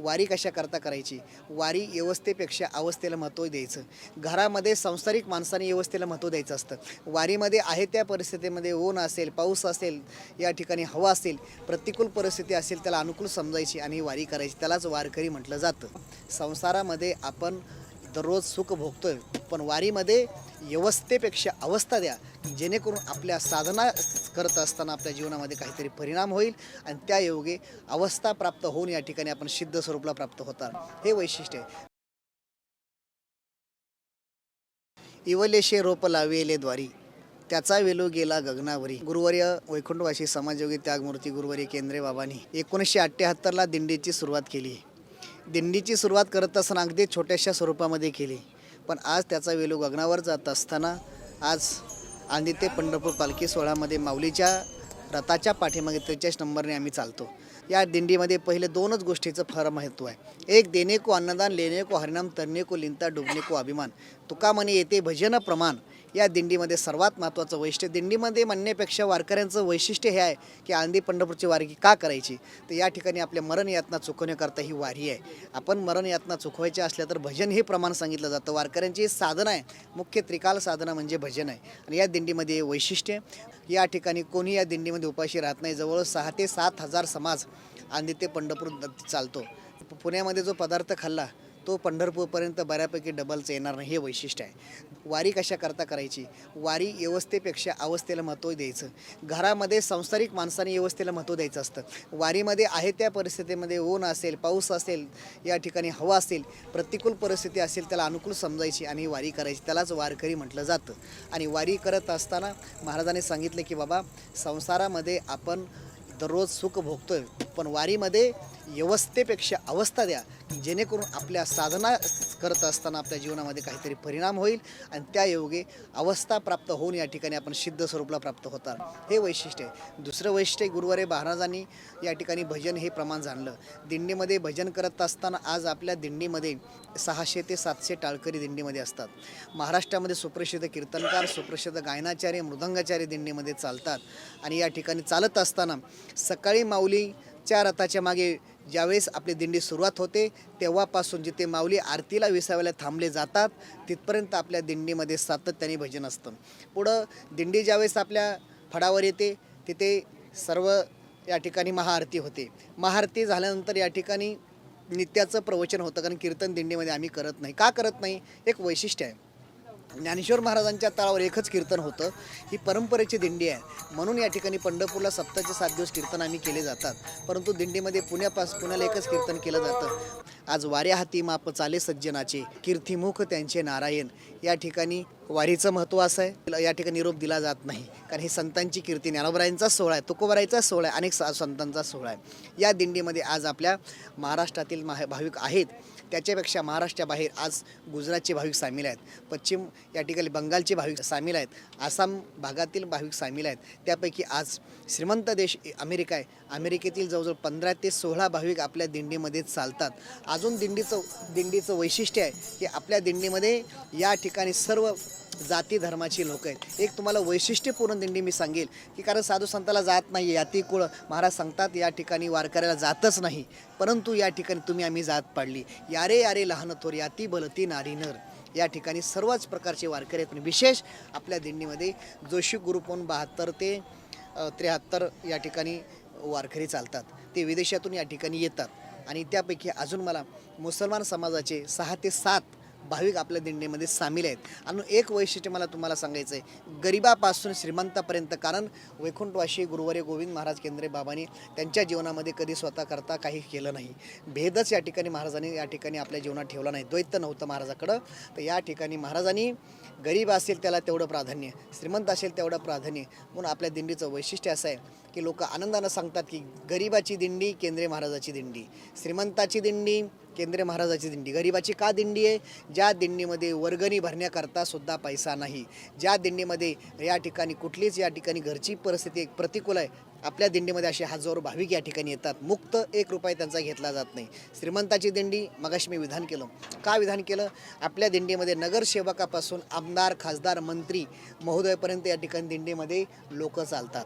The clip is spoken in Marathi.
वारी कशा करता करायची? वारी व्यवस्थेपेक्षा अवस्थेला महत्त्व द्यायचं. घरामध्ये संसारिक माणसाने व्यवस्थेला महत्त्व द्यायचं असतं. वारीमध्ये आहे त्या परिस्थितीमध्ये ऊन असेल पाऊस असेल या ठिकाणी हवा असेल प्रतिकूल परिस्थिती असेल त्याला अनुकूल समजायची आणि वारी करायची. त्यालाच वारकरी म्हटलं जातं. संसारामध्ये आपण दररोज सुख भोगतोय पण वारीमध्ये व्यवस्थेपेक्षा अवस्था द्या जेणेकरून आपल्या साधना करत असताना आपल्या जीवनामध्ये काहीतरी परिणाम होईल आणि त्या योगे अवस्था प्राप्त होऊन या ठिकाणी आपण सिद्ध स्वरूपला प्राप्त होतात. हे वैशिष्ट्य आहे. इवलेशे रोप लावेले द्वारी त्याचा वेलो गेला गगनावरी. गुरुवर्य वैकुंठवासी समाजयोगी त्यागमूर्ती गुरुवर्य केंद्रे बाबांनी एकोणीसशे अठ्ठ्याहत्तरला दिंडीची सुरुवात केली. दिंडीची सुरुवात करत असताना अगदी छोट्याशा स्वरूपामध्ये केली. पण आज त्याचा वेलू गगनावर जात असताना आज आंधी ते पंढरपूर पालखी सोहळ्यामध्ये माऊलीच्या रथाच्या पाठीमागे त्रेचाळीस नंबरने आम्ही चालतो. या दिंडीमध्ये पहिले दोनच गोष्टीचं फार महत्त्व आहे. एक देणे को अन्नदान लेणे को हरिनाम तरणे को लिंता डुबणे को अभिमान. तुका म्हणे येते भजन प्रमाण. या दिंडीमध्ये सर्वात महत्त्वाचं वैशिष्ट्य. दिंडीमध्ये म्हणण्यापेक्षा वारकऱ्यांचं वैशिष्ट्य हे आहे की आंधी पंढरपूरची वारगी का करायची? तर या ठिकाणी आपल्या मरण यातना चुकवण्याकरता ही वारी आहे. आपण मरण यातना चुकवायच्या असल्या तर भजन हे प्रमाण सांगितलं जातं. वारकऱ्यांची साधना आहे. मुख्य त्रिकाल साधना म्हणजे भजन आहे. आणि या दिंडीमध्ये हे वैशिष्ट्य या ठिकाणी कोणी या दिंडीमध्ये उपाशी राहत नाही. जवळ सहा ते सात हजार समाज आंधी ते पंढरपूर चालतो. पुण्यामध्ये जो पदार्थ खाल्ला तो पंढरपूरपर्यंत बऱ्यापैकी डबलचं येणार नाही हे वैशिष्ट्य आहे. वारी कशा करता करायची? वारी व्यवस्थेपेक्षा अवस्थेला महत्त्व द्यायचं. घरामध्ये संसारिक माणसाने व्यवस्थेला महत्त्व द्यायचं असतं. वारीमध्ये आहे त्या परिस्थितीमध्ये ऊन असेल पाऊस असेल या ठिकाणी हवा असेल प्रतिकूल परिस्थिती असेल त्याला अनुकूल समजायची आणि वारी करायची. त्यालाच वारकरी म्हटलं जातं. आणि वारी करत असताना महाराजांनी सांगितलं की बाबा संसारामध्ये आपण दररोज सुख भोगतोय. पण वारीमध्ये व्यवस्थेपेक्षा अवस्था द्या जेणेकरून आपल्या साधना करत असताना आपल्या जीवनामध्ये काहीतरी परिणाम होईल आणि त्या योगे अवस्था प्राप्त होऊन या ठिकाणी आपण सिद्ध स्वरूपला प्राप्त होतात. हे वैशिष्ट्य आहे. दुसरं वैशिष्ट्य गुरुवारे महाराजांनी या ठिकाणी भजन हे प्रमाण जाणलं. दिंडीमध्ये भजन करत असताना आज आपल्या दिंडीमध्ये सहाशे ते सातशे टाळकरी दिंडीमध्ये असतात. महाराष्ट्रामध्ये सुप्रसिद्ध कीर्तनकार सुप्रसिद्ध गायनाचार्य मृदंगाचार्य दिंडीमध्ये चालतात. आणि या ठिकाणी चालत असताना सकाळी माऊलीच्या रथाच्या मागे ज्यावेळेस आपली दिंडी सुरुवात होते तेव्हापासून जिथे माऊली आरतीला विसाव्याला थांबले जातात तिथपर्यंत आपल्या दिंडीमध्ये सातत्याने भजन असतं. पुढं दिंडी ज्यावेळेस आपल्या फडावर येते तिथे सर्व या ठिकाणी महाआरती होते. महाआरती झाल्यानंतर या ठिकाणी नित्याचं प्रवचन होतं कारण कीर्तन दिंडीमध्ये आम्ही करत नाही. का करत नाही? एक वैशिष्ट्य आहे. ज्ञानेश्वर महाराजांच्या तळावर एकच कीर्तन होतं. ही परंपरेची दिंडी आहे. म्हणून या ठिकाणी पंढरपूरला सप्ताचे सात दिवस कीर्तन आम्ही केले जातात. परंतु दिंडीमध्ये पुण्यापास पुण्याला एकच कीर्तन केलं जातं. आज वाऱ्या हाती माप चाले सज्जनाचे कीर्तिमुख त्यांचे नारायण. या ठिकाणी वारीचं महत्त्व असं आहे. या ठिकाणी निरोप दिला जात नाही. कारण ही संतांची कीर्ती ज्ञानोबरायांचा सोहळा आहे. तुकोबरायचा सोहळा आहे. अनेक सा संतांचा सोहळा आहे. या दिंडीमध्ये आज आपल्या महाराष्ट्रातील महा भाविक आहेत. त्याच्यापेक्षा महाराष्ट्राबाहेर आज गुजरातचे भाविक सामील आहेत. पश्चिम या ठिकाणी बंगालचे भाविक सामील आहेत. आसाम भागातील भाविक सामील आहेत. त्यापैकी आज श्रीमंत देश अमेरिका आहे. अमेरिकेतील जवळजवळ पंधरा ते सोळा भाविक आपल्या दिंडीमध्ये चालतात. अजून दिंडीचं दिंडीचं वैशिष्ट्य आहे की आपल्या दिंडीमध्ये या ठिकाणी सर्व जाती धर्माची लोक आहेत. एक तुम्हाला वैशिष्ट्यपूर्ण दिंडी मी सांगेल की कारण साधू संताला जात नाही याती कुळ महाराज सांगतात या ठिकाणी वारकऱ्याला जातच नाही. परंतु या ठिकाणी तुम्ही आम्ही जात पाडली. यारे यारे लहान थोर याती बलती नारी नर. या ठिकाणी सर्वच प्रकारचे वारकरी आहेत. पण विशेष आपल्या दिंडीमध्ये जोशी गुरुपोन बहात्तर ते त्र्याहत्तर या ठिकाणी वारकरी चालतात. ते विदेशातून या ठिकाणी येतात. आणि त्यापैकी अजून मला मुसलमान समाजाचे सहा ते सात भाविक आपल्या दिंडीमध्ये सामील आहेत. आणि एक वैशिष्ट्य मला तुम्हाला सांगायचं आहे. गरिबापासून श्रीमंतापर्यंत कारण वैकुंठवाशी गुरुवारी गोविंद महाराज केंद्रे बाबांनी त्यांच्या जीवनामध्ये कधी स्वतः करता काही केलं नाही. भेदच या ठिकाणी महाराजांनी या ठिकाणी आपल्या जीवनात ठेवला नाही. द्वैत नव्हतं महाराजाकडं. तर या ठिकाणी महाराजांनी गरीब असेल त्याला तेवढं प्राधान्य श्रीमंत असेल तेवढं प्राधान्य. म्हणून आपल्या दिंडीचं वैशिष्ट्य असं आहे की लोक आनंदानं सांगतात की गरिबाची दिंडी केंद्रे महाराजाची दिंडी श्रीमंताची दिंडी केंद्रे महाराजाची दिंडी. गरिबाची का दिंडी आहे? ज्या दिंडीमध्ये वर्गणी भरण्याकरता सुद्धा पैसा नाही. ज्या दिंडीमध्ये या ठिकाणी कुठलीच या ठिकाणी घरची परिस्थिती एक प्रतिकूल आहे आपल्या दिंडीमध्ये असे हजारो भाविक या ठिकाणी येतात. मुक्त एक रुपये त्यांचा घेतला जात नाही. श्रीमंताची दिंडी मगाशी मी विधान केलं. का विधान केलं? आपल्या दिंडीमध्ये नगरसेवकापासून आमदार खासदार मंत्री महोदयपर्यंत या ठिकाणी दिंडीमध्ये लोक चालतात.